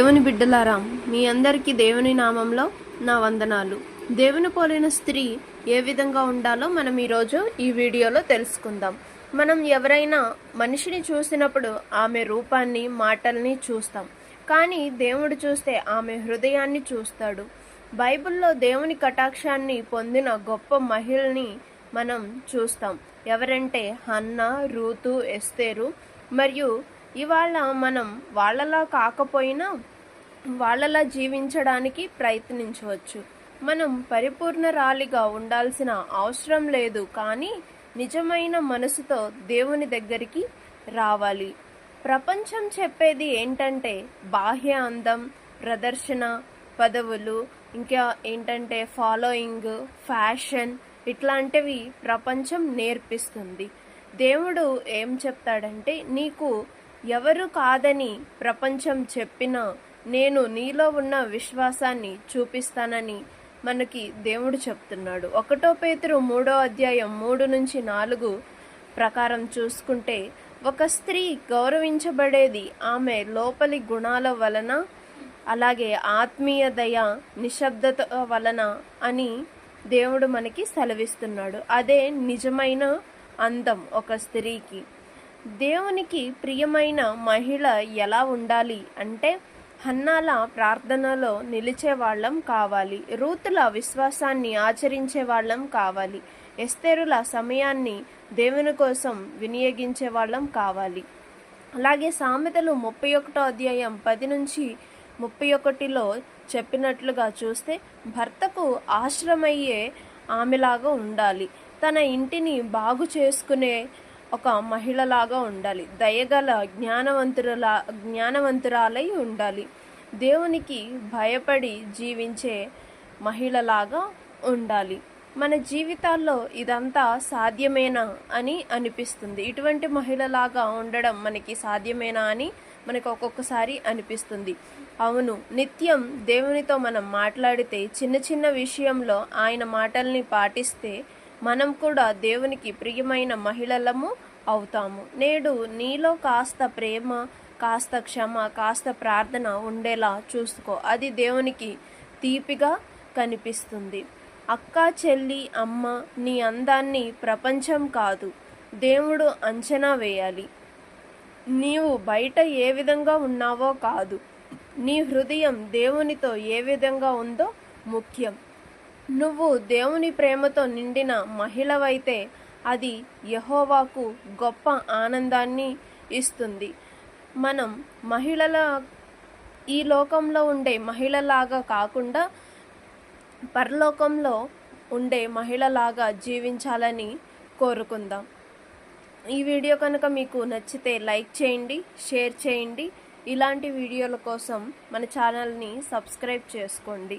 దేవుని బిడ్డలారా మీ అందరికీ దేవుని నామంలో నా వందనాలు. దేవుని పోలిన స్త్రీ ఏ విధంగా ఉండాలో మనం ఈరోజు ఈ వీడియోలో తెలుసుకుందాం. మనం ఎవరైనా మనిషిని చూసినప్పుడు ఆమె రూపాన్ని మాటల్ని చూస్తాం. కానీ దేవుడు చూస్తే ఆమె హృదయాన్ని చూస్తాడు. బైబిల్లో దేవుని కటాక్షాన్ని పొందిన గొప్ప మహిళని మనం చూస్తాం. ఎవరంటే హన్న రూతు ఎస్తేరు మరియు ఇవాళ మనం వాళ్ళలా కాకపోయినా వాళ్ళలా జీవించడానికి ప్రయత్నించవచ్చు. మనం పరిపూర్ణరాలిగా ఉండాల్సిన అవసరం లేదు కానీ నిజమైన మనసుతో దేవుని దగ్గరికి రావాలి. ప్రపంచం చెప్పేది ఏంటంటే బాహ్య అందం ప్రదర్శన పదవులు ఇంకా ఏంటంటే ఫాలోయింగ్ ఫ్యాషన్ ఇట్లాంటివి ప్రపంచం నేర్పిస్తుంది. దేవుడు ఏం చెప్తాడంటే నీకు ఎవరు కాదని ప్రపంచం చెప్పినా నేను నీలో ఉన్న విశ్వాసాన్ని చూపిస్తానని మనకి దేవుడు చెప్తున్నాడు. ఒకటో పేతురు మూడో అధ్యాయం మూడు నుంచి నాలుగు ప్రకారం చూసుకుంటే ఒక స్త్రీ గౌరవించబడేది ఆమె లోపలి గుణాల వలన అలాగే ఆత్మీయ దయ నిశ్శబ్దత వలన అని దేవుడు మనకి సెలవిస్తున్నాడు. అదే నిజమైన అందం ఒక స్త్రీకి. దేవునికి ప్రియమైన మహిళ ఎలా ఉండాలి అంటే హన్నాల ప్రార్థనలో నిలిచే వాళ్ళం కావాలి. రూతుల విశ్వాసాన్ని ఆచరించే వాళ్ళం కావాలి. ఎస్తేరుల సమయాన్ని దేవుని కోసం వినియోగించే వాళ్ళం కావాలి. అలాగే సామెతలు ముప్పై ఒకటో అధ్యాయం పది నుంచి ముప్పై ఒకటిలో చెప్పినట్లుగా చూస్తే భర్తకు ఆశ్రమయ్యే ఆమెలాగా ఉండాలి. తన ఇంటిని బాగు చేసుకునే ఒక మహిళలాగా ఉండాలి. దయగల జ్ఞానవంతురలా జ్ఞానవంతురాలై ఉండాలి. దేవునికి భయపడి జీవించే మహిళలాగా ఉండాలి. మన జీవితాల్లో ఇదంతా సాధ్యమేనా అని అనిపిస్తుంది. ఇటువంటి మహిళలాగా ఉండడం మనకి సాధ్యమేనా అని మనకు ఒక్కొక్కసారి అనిపిస్తుంది. అవును నిత్యం దేవునితో మనం మాట్లాడితే చిన్న చిన్న విషయంలో ఆయన మాటల్ని పాటిస్తే మనం కూడా దేవునికి ప్రియమైన మహిళలము అవుతాము. నేడు నీలో కాస్త ప్రేమ కాస్త క్షమ కాస్త ప్రార్థన ఉండేలా చూసుకో. అది దేవునికి తీపిగా కనిపిస్తుంది. అక్క చెల్లి అమ్మ నీ అందాన్ని ప్రపంచం కాదు. దేవుడు అంచనా వేయాలి. నీవు బయట ఏ విధంగా ఉన్నావో కాదు. నీ హృదయం దేవునితో ఏ విధంగా ఉందో ముఖ్యం. నువ్వు దేవుని ప్రేమతో నిండిన మహిళవైతే అది యహోవాకు గొప్ప ఆనందాన్ని ఇస్తుంది. మనం మహిళల ఈ లోకంలో ఉండే మహిళలాగా కాకుండా పరలోకంలో ఉండే మహిళలాగా జీవించాలని కోరుకుందాం. ఈ వీడియో కనుక మీకు నచ్చితే లైక్ చేయండి షేర్ చేయండి. ఇలాంటి వీడియోల కోసం మన ఛానల్ని సబ్స్క్రైబ్ చేసుకోండి.